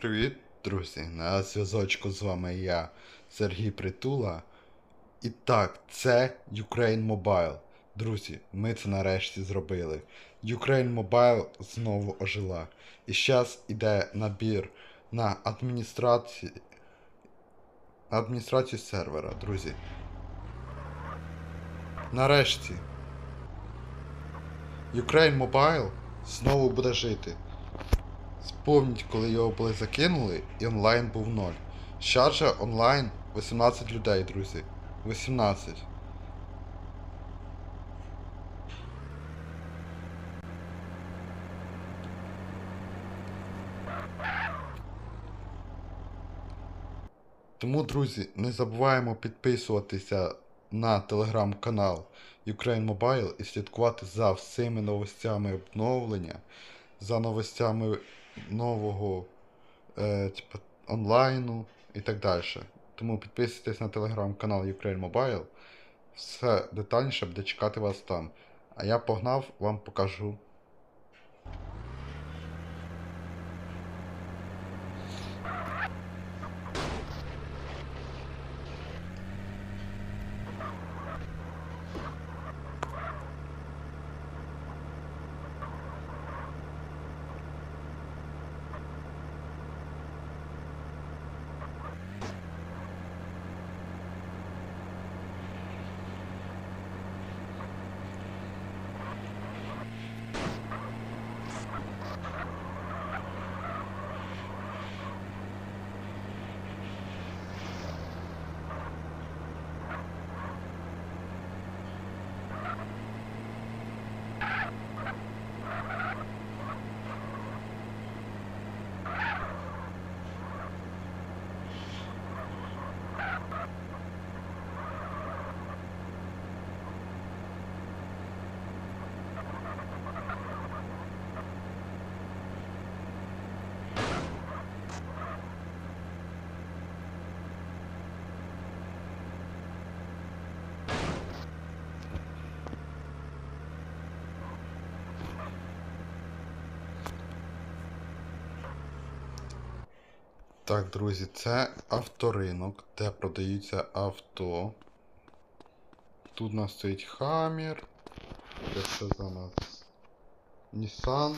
Привіт, друзі! На зв'язочку з вами я, Сергій Притула. І так, це Ukraine Mobile. Друзі, ми це нарешті зробили. Ukraine Mobile знову ожила. І зараз іде набір на адміністрацію, адміністрацію сервера, друзі. Нарешті. Ukraine Mobile знову буде жити. Спомніть, коли його були закинули і онлайн був 0. Зараз же онлайн 18 людей, друзі. 18. Тому, друзі, не забуваємо підписуватися на телеграм-канал Ukraine Mobile і слідкувати за всіми новостями обновлення, за новостями нового е, типу, онлайну і так далі. Тому підписуйтесь на телеграм-канал Ukraine Mobile. Все детальніше буде чекати вас там. А я погнав, вам покажу. Так, друзі, це авторинок, де продаються авто. Тут у нас стоїть Хаммер. Це за нас. Nissan.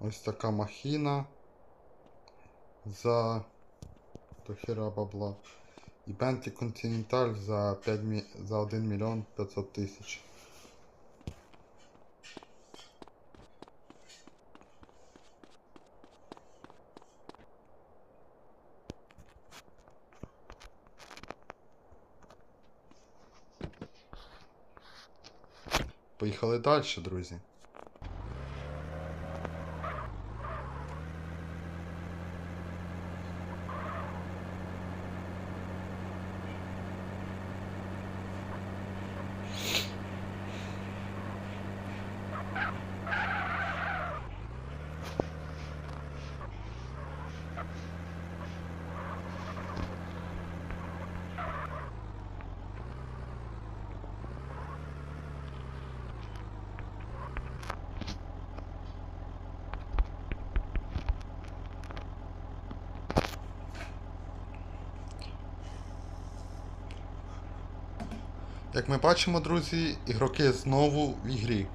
Ось така махіна. За до хера бабла. І Bentley Continental за 5 мі... за 1 мільйон 500 тисяч. Поїхали далі, друзі. Як ми бачимо, друзі, ігроки знову в ігрі.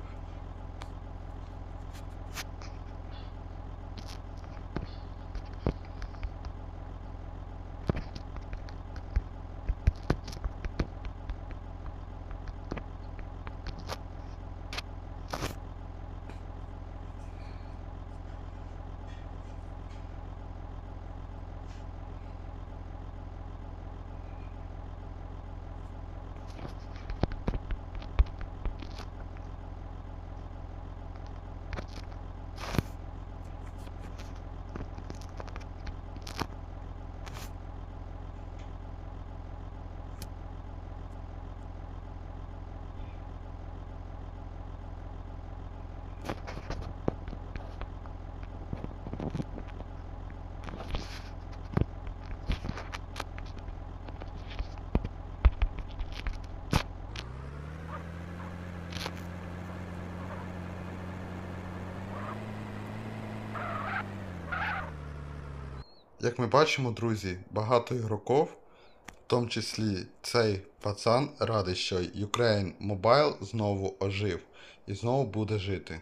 Як ми бачимо, друзі, багато ігроків, в тому числі цей пацан, радий, що Ukraine Mobile знову ожив і знову буде жити.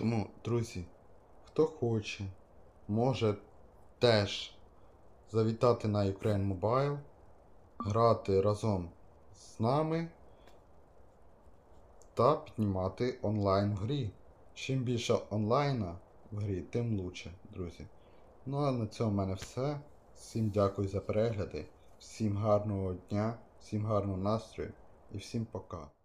Тому, друзі, хто хоче, може теж завітати на Ukraine Mobile, грати разом з нами та піднімати онлайн в грі. Чим більше онлайна в грі, тим лучше, друзі. Ну а на цьому в мене все. Всім дякую за перегляди, всім гарного дня, всім гарного настрою і всім пока.